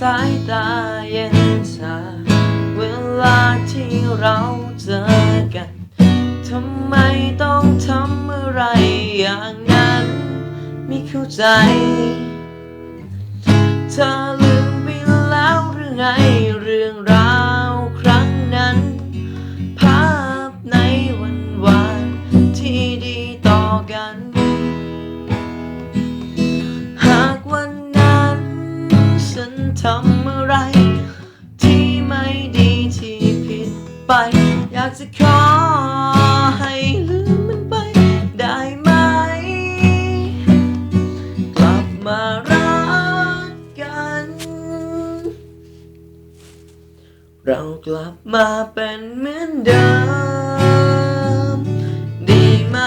สายตาเย็นชาเวลาที่เราเจอกัน ทำไมต้องทำอะไรอย่างนั้น ไม่เข้าใจ ไป อยากจะขอให้ลืมมันไป ได้ไหม กลับมารักกัน เรากลับมาเป็นเหมือนเดิม ดีไหม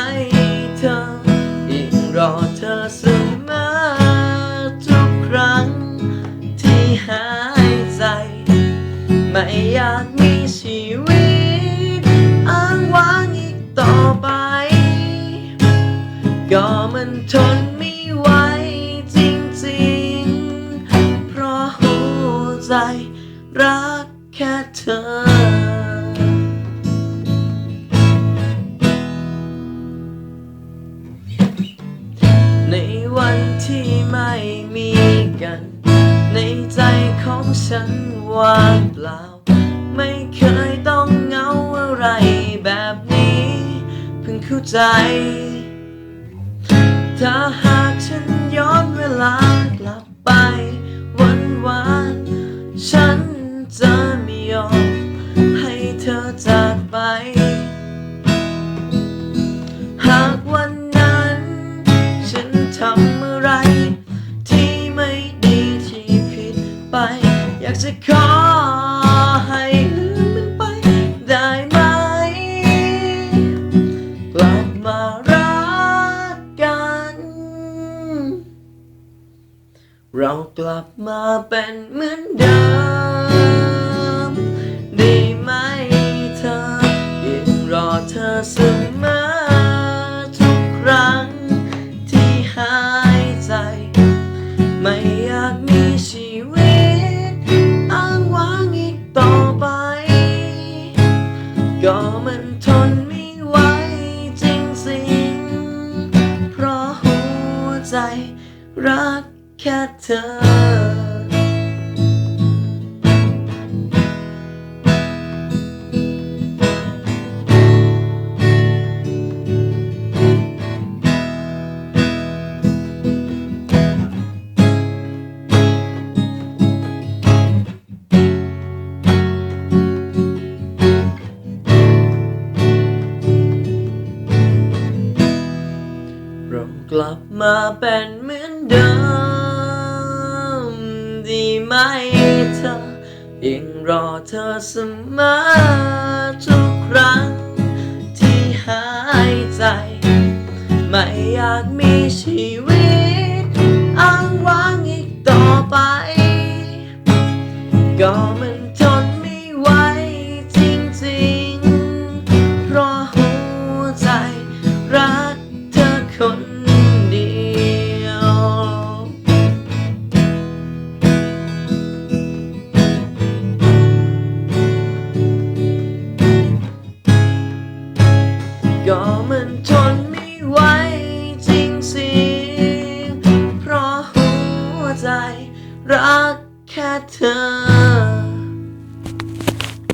ใจรักแค่เธอ ในวันที่ไม่มีกัน ในใจของฉันว่างเปล่า ไม่เคยต้องเหงาอะไรแบบนี้ เพิ่งเข้าใจ ถ้าหากฉันย้อนเวลา ให้ลืมมันไปได้ไหม กลับมารักกัน เรากลับมาเป็นเหมือนเดิมได้ไหมเธอยังรอเธอเสมอ ก็มันทนไม่ไหวจริงๆ เพราะหัวใจรักแค่เธอ มาเป็นเหมือนเดิมดีไหมเธอยังรอเธอเสมอทุกครั้งที่หายใจ ไม่อยากมีชีวิตอ้างว้างอีกต่อไป ก็มัน รักแค่เธอ